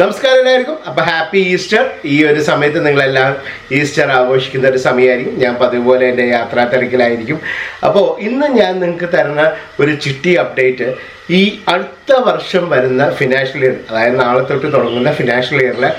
നമസ്കാരം എല്ലാവർക്കും. അപ്പൊ ഹാപ്പി ഈസ്റ്റർ. ഈ ഒരു സമയത്ത് നിങ്ങളെല്ലാം ഈസ്റ്റർ ആഘോഷിക്കുന്ന ഒരു സമയമായിരിക്കും. ഞാൻ പതിവ് പോലെ എന്റെ യാത്രാ തിരക്കിലായിരിക്കും. അപ്പോൾ ഇന്ന് ഞാൻ നിങ്ങൾക്ക് തരുന്ന ഒരു ചിട്ടി അപ്ഡേറ്റ് ഈ അടുത്ത വർഷം വരുന്ന ഫിനാൻഷ്യൽ ഇയർ അതായത് നാളെ തൊട്ട് തുടങ്ങുന്ന ഫിനാൻഷ്യൽ ഇയറിലെ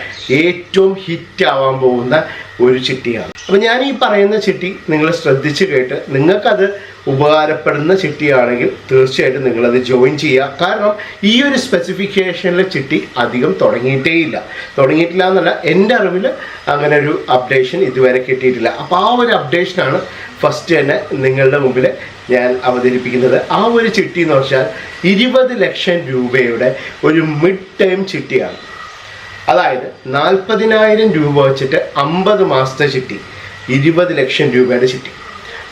ഏറ്റവും ഹിറ്റ് ആവാൻ പോകുന്ന ഒരു ചിട്ടിയാണ്. അപ്പോൾ ഞാൻ ഈ പറയുന്ന ചിട്ടി നിങ്ങൾ ശ്രദ്ധിച്ചു കേട്ട് നിങ്ങൾക്കത് ഉപകാരപ്പെടുന്ന ചിട്ടിയാണെങ്കിൽ തീർച്ചയായിട്ടും നിങ്ങളത് ജോയിൻ ചെയ്യുക. കാരണം ഈ ഒരു സ്പെസിഫിക്കേഷനിലെ ചിട്ടി അധികം തുടങ്ങിയിട്ടേ ഇല്ല തുടങ്ങിയിട്ടില്ല എന്നല്ല എന്റെ അറിവിൽ അങ്ങനെ ഒരു അപ്ഡേഷൻ ഇതുവരെ കിട്ടിയിട്ടില്ല. അപ്പോൾ ആ ഒരു അപ്ഡേഷനാണ് ഫസ്റ്റ് തന്നെ നിങ്ങളുടെ മുമ്പിൽ ഞാൻ അവതരിപ്പിക്കുന്നത്. ആ ഒരു ചിട്ടി എന്ന് വെച്ചാൽ ഇരുപത് ലക്ഷം രൂപയുടെ ഒരു മിഡ് ടൈം ചിട്ടിയാണ്. അതായത് നാൽപ്പതിനായിരം രൂപ വെച്ചിട്ട് അമ്പത് മാസത്തെ ചിട്ടി ഇരുപത് ലക്ഷം രൂപയുടെ ചിട്ടി.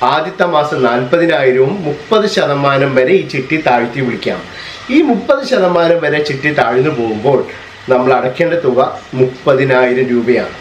ആദ്യത്തെ മാസം നാൽപ്പതിനായിരവും മുപ്പത് ശതമാനം വരെ ഈ ചിട്ടി താഴ്ത്തി വിളിക്കാം. ഈ മുപ്പത് ശതമാനം വരെ ചിട്ടി താഴ്ന്നു പോകുമ്പോൾ നമ്മൾ അടയ്ക്കേണ്ട തുക മുപ്പതിനായിരം രൂപയാണ്.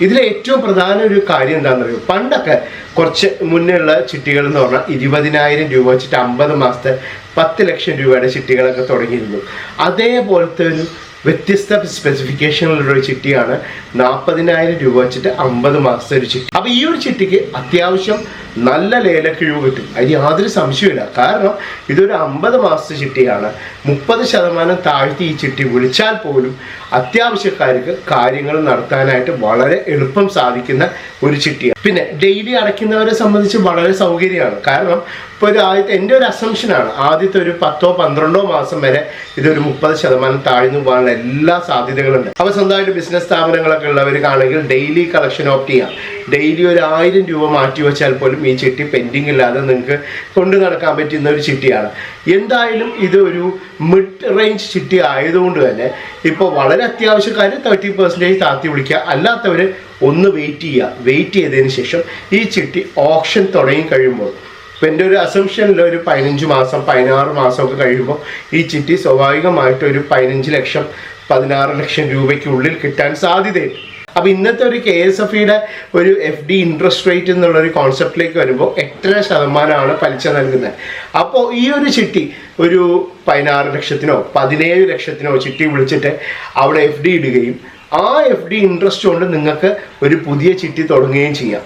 ഇതിലെ ഏറ്റവും പ്രധാന ഒരു കാര്യം എന്താണെന്ന് അറിയോ പണ്ടൊക്കെ കുറച്ച് മുന്നേ ഉള്ള ചിട്ടികൾ എന്ന് പറഞ്ഞാൽ ഇരുപതിനായിരം രൂപ വെച്ചിട്ട് അമ്പത് മാസത്തെ പത്ത് ലക്ഷം രൂപയുടെ ചിട്ടികളൊക്കെ തുടങ്ങിയിരുന്നു. അതേപോലത്തെ ഒരു വ്യത്യസ്ത സ്പെസിഫിക്കേഷനിലുള്ള ഒരു ചിട്ടിയാണ്. നാൽപ്പതിനായിരം രൂപ വെച്ചിട്ട് അമ്പത് മാസത്തെ ഒരു ചിട്ടി. അപ്പൊ ഈ ഒരു ചിട്ടിക്ക് അത്യാവശ്യം നല്ല ലേലക്കിഴിവ് കിട്ടും. അതിന് യാതൊരു സംശയമില്ല കാരണം ഇതൊരു അമ്പത് മാസത്തെ ചിട്ടിയാണ്. മുപ്പത് ശതമാനം താഴ്ത്തി ഈ ചിട്ടി വിളിച്ചാൽ പോലും അത്യാവശ്യക്കാർക്ക് കാര്യങ്ങൾ നടത്താനായിട്ട് വളരെ എളുപ്പം സാധിക്കുന്ന ഒരു ചിട്ടിയാണ്. പിന്നെ ഡെയിലി അടയ്ക്കുന്നവരെ സംബന്ധിച്ച് വളരെ സൗകര്യമാണ്. കാരണം ഇപ്പോൾ ഒരു ആദ്യത്തെ എന്റെ ഒരു അസംഷനാണ് ആദ്യത്തെ ഒരു പത്തോ പന്ത്രണ്ടോ മാസം വരെ ഇതൊരു മുപ്പത് ശതമാനം താഴ്ന്നു പോകാനുള്ള എല്ലാ സാധ്യതകളുണ്ട്. അപ്പോൾ സ്വന്തമായിട്ട് ബിസിനസ് സ്ഥാപനങ്ങളൊക്കെ ഉള്ളവർക്കാണെങ്കിൽ ഡെയിലി കളക്ഷൻ ഓപ്റ്റ് ചെയ്യാം. ഡെയിലി ഒരു ആയിരം രൂപ മാറ്റി വെച്ചാൽ പോലും ഈ ചിട്ടി പെൻഡിങ് ഇല്ലാതെ നിങ്ങൾക്ക് കൊണ്ടു നടക്കാൻ പറ്റുന്ന ഒരു ചിട്ടിയാണ്. എന്തായാലും ഇത് ഒരു മിഡ് റേഞ്ച് ചിട്ടി ആയതുകൊണ്ട് തന്നെ ഇപ്പോൾ വളരെ അത്യാവശ്യക്കാർ തേർട്ടി പെർസെന്റേജ് താത്തി വിളിക്കുക. അല്ലാത്തവർ ഒന്ന് വെയിറ്റ് ചെയ്യുക. വെയിറ്റ് ചെയ്തതിന് ശേഷം ഈ ചിട്ടി ഓപ്ഷൻ തുടങ്ങി കഴിയുമ്പോൾ ഇപ്പം എന്റെ ഒരു അസംഷനിൽ ഒരു പതിനഞ്ച് മാസം പതിനാറ് മാസമൊക്കെ കഴിയുമ്പോൾ ഈ ചിട്ടി സ്വാഭാവികമായിട്ട് ഒരു പതിനഞ്ച് ലക്ഷം പതിനാറ് ലക്ഷം രൂപയ്ക്കുള്ളിൽ കിട്ടാൻ സാധ്യതയുണ്ട്. അപ്പോൾ ഇന്നത്തെ ഒരു കെ എസ് എഫ് ഇയുടെ ഒരു എഫ് ഡി ഇൻട്രസ്റ്റ് റേറ്റ് എന്നുള്ള ഒരു കോൺസെപ്റ്റിലേക്ക് വരുമ്പോൾ എത്ര ശതമാനമാണ് പലിശ നൽകുന്നത്? അപ്പോൾ ഈ ഒരു ചിട്ടി ഒരു പതിനാറ് ലക്ഷത്തിനോ പതിനേഴ് ലക്ഷത്തിനോ ചിട്ടി വിളിച്ചിട്ട് അവിടെ എഫ് ഡി ഇടുകയും ആ എഫ് ഡി ഇൻട്രസ്റ്റ് കൊണ്ട് നിങ്ങൾക്ക് ഒരു പുതിയ ചിട്ടി തുടങ്ങുകയും ചെയ്യാം.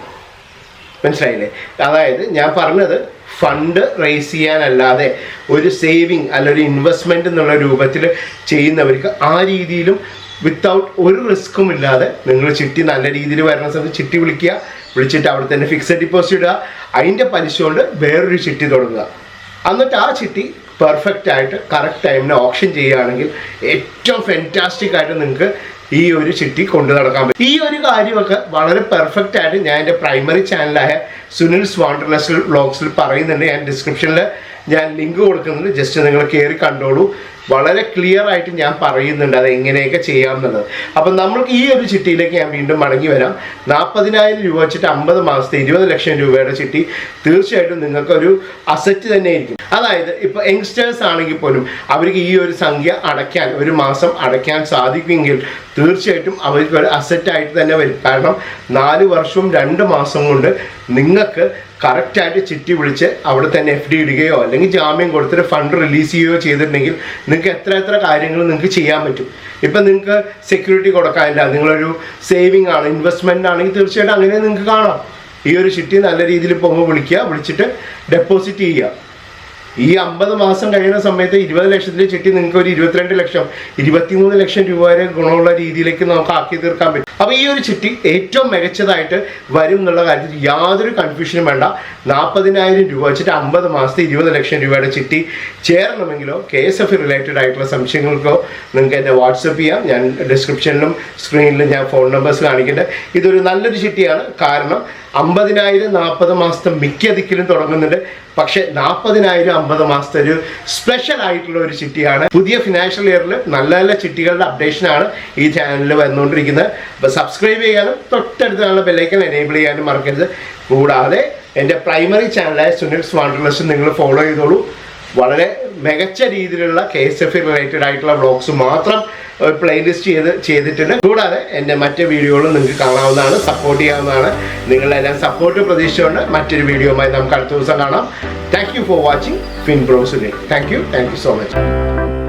മനസ്സിലായില്ലേ? അതായത് ഞാൻ പറഞ്ഞത് ഫണ്ട് റേസ് ചെയ്യാനല്ലാതെ ഒരു സേവിങ് അല്ല ഒരു ഇൻവെസ്റ്റ്മെന്റ് എന്നുള്ള രൂപത്തിൽ ചെയ്യുന്നവർക്ക് ആ രീതിയിലും വിത്തൗട്ട് ഒരു റിസ്ക്കും ഇല്ലാതെ നിങ്ങൾ ചിട്ടി നല്ല രീതിയിൽ വരുന്ന സമയത്ത് ചിട്ടി വിളിക്കുക വിളിച്ചിട്ട് അവിടെ തന്നെ ഫിക്സഡ് ഡിപ്പോസിറ്റ് ഇടുക അതിന്റെ പലിശ കൊണ്ട് വേറൊരു ചിട്ടി തുടങ്ങുക. എന്നിട്ട് ആ ചിട്ടി പെർഫെക്റ്റ് ആയിട്ട് കറക്റ്റ് ടൈമിന് ഓപ്ഷൻ ചെയ്യുകയാണെങ്കിൽ ഏറ്റവും ഫെന്റാസ്റ്റിക് ആയിട്ട് നിങ്ങൾക്ക് ഈ ഒരു ചിട്ടി കൊണ്ടു നടക്കാൻ പറ്റും. ഈ ഒരു കാര്യമൊക്കെ വളരെ പെർഫെക്റ്റ് ആയിട്ട് ഞാൻ എന്റെ പ്രൈമറി ചാനലായ സുനിൽ സ്വാണ്ടർനെസ് വ്ളോഗ്സിൽ പറയുന്നുണ്ട്. ഞാൻ ഡിസ്ക്രിപ്ഷനിൽ ഞാൻ ലിങ്ക് കൊടുക്കുന്നുണ്ട്. ജസ്റ്റ് നിങ്ങൾ കയറി കണ്ടോളൂ. വളരെ ക്ലിയർ ആയിട്ട് ഞാൻ പറയുന്നുണ്ട് അത് എങ്ങനെയൊക്കെ ചെയ്യാം എന്നുള്ളത് അപ്പം നമ്മൾക്ക് ഈ ഒരു ചിട്ടിയിലേക്ക് ഞാൻ വീണ്ടും മടങ്ങി വരാം. നാൽപ്പതിനായിരം രൂപ വെച്ചിട്ട് അമ്പത് മാസത്തെ ഇരുപത് ലക്ഷം രൂപയുടെ ചിട്ടി തീർച്ചയായിട്ടും നിങ്ങൾക്കൊരു അസറ്റ് തന്നെ ആയിരിക്കും. അതായത് ഇപ്പോൾ യങ്സ്റ്റേഴ്സ് ആണെങ്കിൽ പോലും അവർക്ക് ഈ ഒരു സംഖ്യ അടയ്ക്കാൻ ഒരു മാസം അടയ്ക്കാൻ സാധിക്കുമെങ്കിൽ തീർച്ചയായിട്ടും അവർക്ക് ഒരു അസറ്റായിട്ട് തന്നെ വരും. കാരണം നാല് വർഷവും രണ്ട് മാസം കൊണ്ട് നിങ്ങൾക്ക് കറക്റ്റായിട്ട് ചിട്ടി വിളിച്ച് അവിടെ തന്നെ എഫ് ഡി ഇടുകയോ അല്ലെങ്കിൽ ജാമ്യം കൊടുത്തിട്ട് ഫണ്ട് റിലീസ് ചെയ്യുകയോ ചെയ്തിട്ടുണ്ടെങ്കിൽ നിങ്ങൾക്ക് എത്ര എത്ര കാര്യങ്ങൾ നിങ്ങൾക്ക് ചെയ്യാൻ പറ്റും. ഇപ്പം നിങ്ങൾക്ക് സെക്യൂരിറ്റി കൊടുക്കാനില്ല നിങ്ങളൊരു സേവിങ് ആണ് ഇൻവെസ്റ്റ്മെന്റ് ആണെങ്കിൽ തീർച്ചയായിട്ടും അങ്ങനെ നിങ്ങൾക്ക് കാണാം. ഈ ഒരു ചിട്ടി നല്ല രീതിയിൽ പോകുമ്പോൾ വിളിക്കുക വിളിച്ചിട്ട് ഡെപ്പോസിറ്റ് ചെയ്യുക. ഈ അമ്പത് മാസം കഴിയുന്ന സമയത്ത് ഇരുപത് ലക്ഷത്തിന്റെ ചിട്ടി നിങ്ങൾക്ക് ഒരു ഇരുപത്തിരണ്ട് ലക്ഷം ഇരുപത്തിമൂന്ന് ലക്ഷം രൂപ വരെ ഗുണമുള്ള രീതിയിലേക്ക് നമുക്ക് ആക്കി തീർക്കാൻ പറ്റും. അപ്പോൾ ഈ ഒരു ചിട്ടി ഏറ്റവും മികച്ചതായിട്ട് വരും എന്നുള്ള കാര്യത്തിൽ യാതൊരു കൺഫ്യൂഷനും വേണ്ട. നാൽപ്പതിനായിരം രൂപ വെച്ചിട്ട് അമ്പത് മാസത്തെ ഇരുപത് ലക്ഷം രൂപയുടെ ചിട്ടി ചേരണമെങ്കിലോ കെ എസ് എഫ് റിലേറ്റഡ് ആയിട്ടുള്ള സംശയങ്ങൾക്കോ നിങ്ങൾക്ക് എന്നെ വാട്സപ്പ് ചെയ്യാം. ഞാൻ ഡിസ്ക്രിപ്ഷനിലും സ്ക്രീനിലും ഞാൻ ഫോൺ നമ്പേഴ്സ് കാണിക്കുന്നുണ്ട് ഇതൊരു നല്ലൊരു ചിട്ടിയാണ്. കാരണം അമ്പതിനായിരം നാൽപ്പത് മാസത്തെ മിക്ക ദിക്കിലും തുടങ്ങുന്നുണ്ട്. പക്ഷെ നാൽപ്പതിനായിരം അമ്പത് മാസത്തെ ഒരു സ്പെഷ്യൽ ആയിട്ടുള്ള ഒരു ചിട്ടിയാണ്. പുതിയ ഫിനാൻഷ്യൽ ഇയറിൽ നല്ല നല്ല ചിട്ടികളുടെ അപ്ഡേഷനാണ് ഈ ചാനലിൽ വന്നുകൊണ്ടിരിക്കുന്നത്. അപ്പോൾ സബ്സ്ക്രൈബ് ചെയ്യാനും തൊട്ടടുത്തുള്ള ബെല്ലൈക്കൻ എനേബിൾ ചെയ്യാനും മറക്കരുത്. കൂടാതെ എന്റെ പ്രൈമറി ചാനലായ സുനിൽ സ്വാണ്ടർലെസ് നിങ്ങൾ ഫോളോ ചെയ്തോളൂ. വളരെ മികച്ച രീതിയിലുള്ള കെ എസ് എഫ് റിലേറ്റഡ് ആയിട്ടുള്ള വ്ളോഗ്സ് മാത്രം പ്ലേലിസ്റ്റ് ചെയ്ത് ചെയ്തിട്ടുണ്ട്. കൂടാതെ എന്റെ മറ്റ് വീഡിയോകളും നിങ്ങൾക്ക് കാണാവുന്നതാണ്. സപ്പോർട്ട് ചെയ്യാവുന്നതാണ്. നിങ്ങളെല്ലാം സപ്പോർട്ട് പ്രതീക്ഷിച്ചുകൊണ്ട് മറ്റൊരു വീഡിയോയുമായി നമുക്ക് അടുത്ത ദിവസം കാണാം. താങ്ക് യു ഫോർ വാച്ചിങ് ഫിൻ ബ്രോസുലേ thank you thank you so much